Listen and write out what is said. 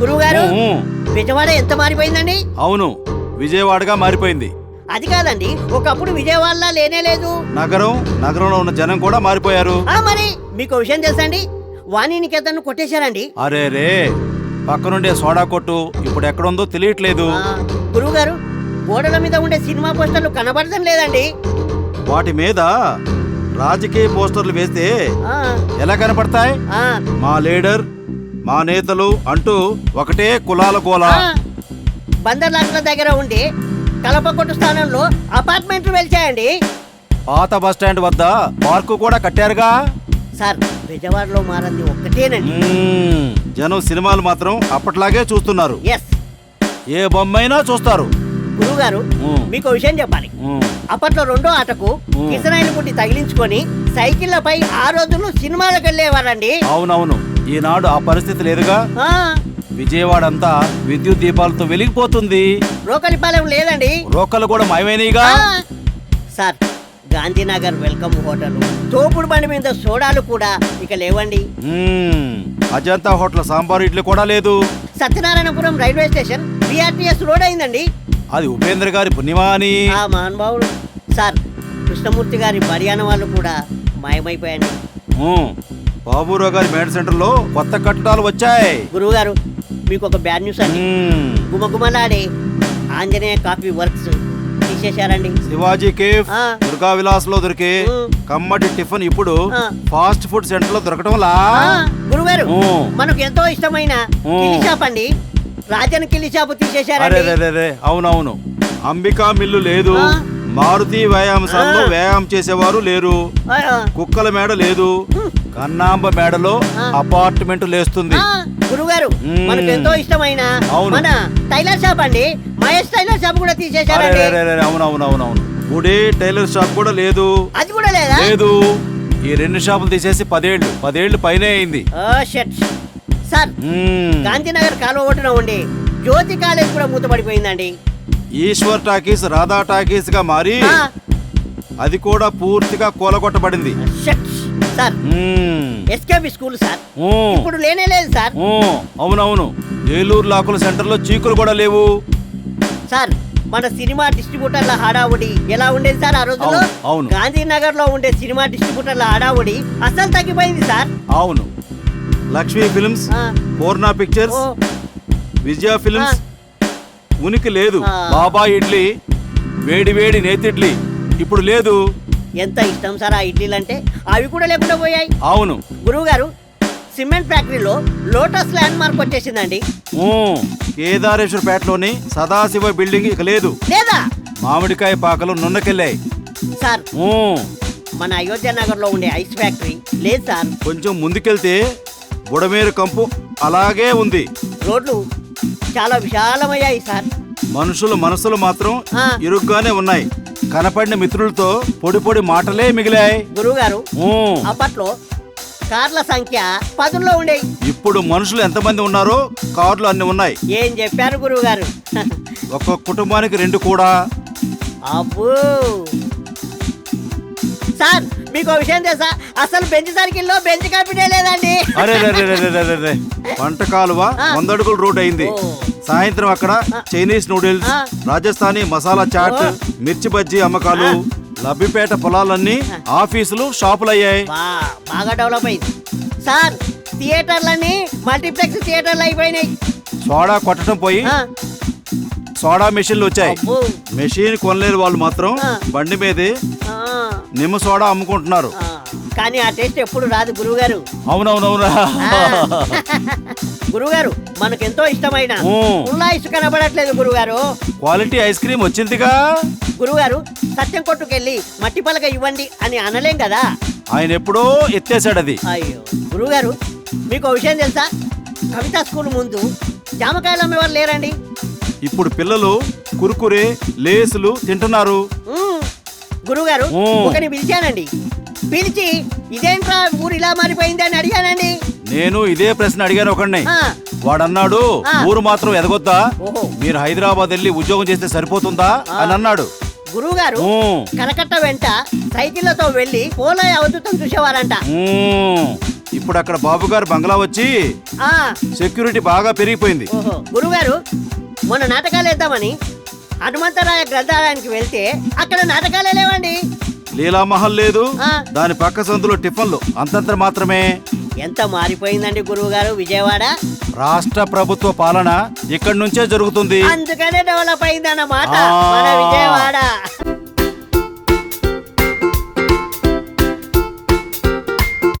గురువు గారు ఊ, విజయవాడ ఎంత మారిపోయిందండి? అవును విజయవాడగా మారిపోయింది. అది కాదండి ఒకప్పుడు విజయవాడలా లేనే లేదు. నగరం నగరంలో ఉన్న జనం కూడా మారిపోయారు. ఆ మరి మీకు విషయం తెలుసా అండి? వాణినికేతన్ను కొట్టేశారండి. అరే రే పక్కనుండే సోడా కొట్టు ఇప్పుడు ఎక్కడుందో తెలియట్లేదు. గురువు గారు గోడల మీద ఉండే సినిమా పోస్టర్లు కనబడటం లేదండి. వాటి మీద రాజకీయ పోస్టర్లు వేస్తే ఎలా కనపడతాయి? మా లీడర్ మా నేతలు అంటూ ఒకటే కులాల గోల. బందర్ లాంటి దగ్గర ఉండి కలప కొట్టు స్థానంలో అపార్ట్మెంట్లు వెలిచాయండి పాత బస్ స్టాండ్ వద్ద పార్కు కూడా కట్టారుగా సార్ విజయవాడలో మారింది ఒక్కటేనండి. జనం సినిమాలు మాత్రం అప్పట్లాగే చూస్తున్నారు ఎస్ ఏ బొమ్మైనా చూస్తారు గురువు గారు మ్మ్. మీకు విషయం చెప్పాలి. అప్పట్లో రెండో ఆటకు. కిసనాయిని పుట్టి తగిలించుకొని సైకిళ్ళపై ఆ రోజుల్లో సినిమాలకు వెళ్ళేవారండి అవునవును ఈనాడు ఆ పరిస్థితి లేదుగా? విజయవాడ అంతా విద్యుత్ దీపాలతో వెలిగిపోతుంది. రోకలిపాలెం లేదండి. రోకలు కూడా మాయమైనవిగా సార్ గాంధీనగర్ వెల్కమ్ హోటల్. తోపుడు బండి మీద సోడాలు కూడా ఇక లేవండి. అజంతా హోటల్ సాంబార్ ఇడ్లీ కూడా లేదు. Satyanarayanapuram railway station BRTS road అయిందండి. అది ఉపేంద్ర గారి పుణ్యమా అని ఆ మహానుభావుడు. సార్ కృష్ణమూర్తి గారి బడియాన వాళ్ళు కూడా మాయమైపోయాయండి. మ్మ్. బాబురావు గారి మేడ సెంటర్లో కొత్త కట్టడాలు వచ్చాయి గురువు గారు మీకు ఒక బ్యాడ్ న్యూస్ అండి మ్మ్. గుమగుమలాడే ఆంజనేయ కాఫీ వర్క్స్ తీసేశారండి శివాజీ కేఫ్ ఆ. దుర్గా విలాస్లో దొరికే మ్మ్. కమ్మటి టిఫిన్ ఇప్పుడు ఆ. ఫాస్ట్ ఫుడ్ సెంటర్లో దొరకటం లా ఆ, గురుగారు. మనకు ఎంతో ఇష్టమైన. కిలి షాప్ అండి రాజన్ కిలి షాప్ అరే తీసేశారండి రే, రే, రే. అవునవును అంబికా మిల్లు లేదు ఆ. మారుతి వ్యాయామశాలలో. వ్యాయామం చేసేవారు లేరు ఆ, ఆ, కుక్కల మేడ లేదు కన్నాంబ మేడలో. అపార్ట్మెంట్ లేస్తుంది. గురుగారు. మనకు ఎంతో ఇష్టమైన. మన టైలర్ షాప్ అండి. మహేష్ టైలర్ షాప్ కూడా తీసేశారండి. అవునవునవునవును గుడి టైలర్ షాప్ కూడా లేదు. అది కూడా లేదా? లేదు. ఈ రెండు షాపులు తీసేసి పదేళ్ళు పదేళ్ళు పైనే అయింది. సార్. గాంధీనగర్ కాలువ ఒడ్డున ఉండి జ్యోతి కాలేజ్ కూడా మూతపడిపోయిందండి. ఈశ్వర్ టాకీస్ రాధా టాకీస్గా మారి అది కూడా పూర్తిగా కూలగొట్టబడింది. సార్. School sir. ఇప్పుడు లేనే లేదు సార్. అవునవును. ఏలూరు లాకుల సెంటర్లో చీకులు కూడా లేవు. సార్ మన సినిమా డిస్ట్రిబ్యూటర్ల హడావుడి ఎలా ఉండేది సార్ ఆ రోజుల్లో? అవును. గాంధీనగర్లో ఉండే సినిమా డిస్ట్రిబ్యూటర్ల హడావుడి అస్సలు తగ్గిపోయింది సార్. అవును. Lakshmi films Purna pictures Vijaya films ఉనికి లేదు. బాబా ఇడ్లీ వేడి వేడి నేతిడ్లీ. ఇప్పుడు లేదు. ఎంత ఇష్టం సార్ ఆ ఇడ్లీలు అంటే అవి కూడా లేకుండా పోయాయి. అవును. గురువు గారు సిమెంట్ ఫ్యాక్టరీలో లోటస్ ల్యాండ్ మార్క్ వచ్చేసిందండి కేదారేశ్వర పేటలోని సదాశివ బిల్డింగ్ ఇక లేదు. లేదా? మామిడికాయ పాకలు నున్నకెళ్ళాయి. సార్ మన అయోధ్య నగర్లో ఉండే ఐస్ ఫ్యాక్టరీ లేదు సార్. కొంచెం ముందుకెళ్తే బుడమేరు కంపు అలాగే ఉంది. రోడ్లు చాలా విశాలమయ్యాయి సార్. మనుషుల మనసులు మాత్రం. ఇరుగ్గానే ఉన్నాయి. కనపడిన మిత్రులతో పొడి పొడి మాటలే మిగిలాయి. గురువు గారు ఊ, అప్పట్లో కార్ల సంఖ్య పదుల్లో ఉండేవి ఇప్పుడు మనుషులు ఎంతమంది ఉన్నారో కార్లు అన్ని ఉన్నాయి. ఏం చెప్పారు గురువు గారు ఒక్కొక్క కుటుంబానికి రెండు కూడా. అబ్బో. సార్ మీకు విషయం తెలుసా అసలు బెంచ్ సర్కిల్లో బెంచ్ కంపెనీ లేదండి అరే రే రే రే రే రే రే. పంట కాలువ ఆ. వంద అడుగుల రోడ్ అయింది. సాయంత్రం అక్కడ చైనీస్ నూడిల్స్. రాజస్థానీ మసాలా చాట్. మిర్చి బజ్జీ అమ్మకాలు లబ్బిపేట పొలాలన్నీ ఆఫీసులు షాపులు అయ్యాయి బాగా డెవలప్ అయింది సార్ థియేటర్లన్నీ మల్టీప్లెక్స్ థియేటర్లు అయిపోయినాయి సోడా కొట్టడం పోయి సోడా మెషిన్లు వచ్చాయి. మెషిన్ కొనలేని వాళ్ళు మాత్రం. బండి మీదే నిమ్మ సోడా అమ్ముకుంటున్నారు. కానీ ఆ టేస్ట్ ఎప్పుడు రాదు గురువు గారు అవునవునవునా? గురుగారు మనకు ఎంతో ఇష్టమైన. ఉల్లా ఇసు కనబడట్లేదు గురుగారు క్వాలిటీ ఐస్ క్రీమ్ వచ్చిందిగా? గురుగారు సత్యం కొట్టుకెళ్ళి మట్టి పలక ఇవ్వండి అని అనలేం కదా? ఆయన ఎప్పుడో ఎత్తేసాడు అది అయ్యో గురుగారు మీకు విషయం తెలుసా? కవితా స్కూల్ ముందు జామకాయలు అమ్మేవారు లేరండి. ఇప్పుడు పిల్లలు కురుకురే లేసులు తింటున్నారు. గురుగారు ఊ. ఒకని పిలిచానండి. పిలిచి ఇదేంట్రా ఊరు ఇలా మారిపోయింది అని అడిగానండి. నేను ఇదే ప్రశ్న అడిగాను ఒకడిని వాడన్నాడు. ఊరు మాత్రం ఎదగొద్దా? మీరు హైదరాబాద్ వెళ్ళి ఉద్యోగం చేస్తే సరిపోతుందా? అని అన్నాడు. గురువుగారు ఊ, కనకట్ట వెంట సైకిళ్ళతో వెళ్ళి పోలో అవధూతం చూసేవారంట. ఇప్పుడు అక్కడ బాబు గారు బంగ్లా వచ్చి ఆ, సెక్యూరిటీ బాగా పెరిగిపోయింది. ఓహో. గురుగారు మొన్న నాటకాలు వేద్దామని హనుమంతరాయ గ్రంథాలయానికి వెళ్తే అక్కడ నాటకాలే లేవండి. లీలామహల్ లేదు. దాని పక్క సందులో టిఫన్లు. అంతంత మాత్రమే. ఎంత మారిపోయిందండి గురువు గారు విజయవాడ? రాష్ట్ర ప్రభుత్వ పాలన ఇక్కడి నుంచే జరుగుతుంది. అందుకనే డెవలప్ అయిందన్నమాట. మన విజయవాడ.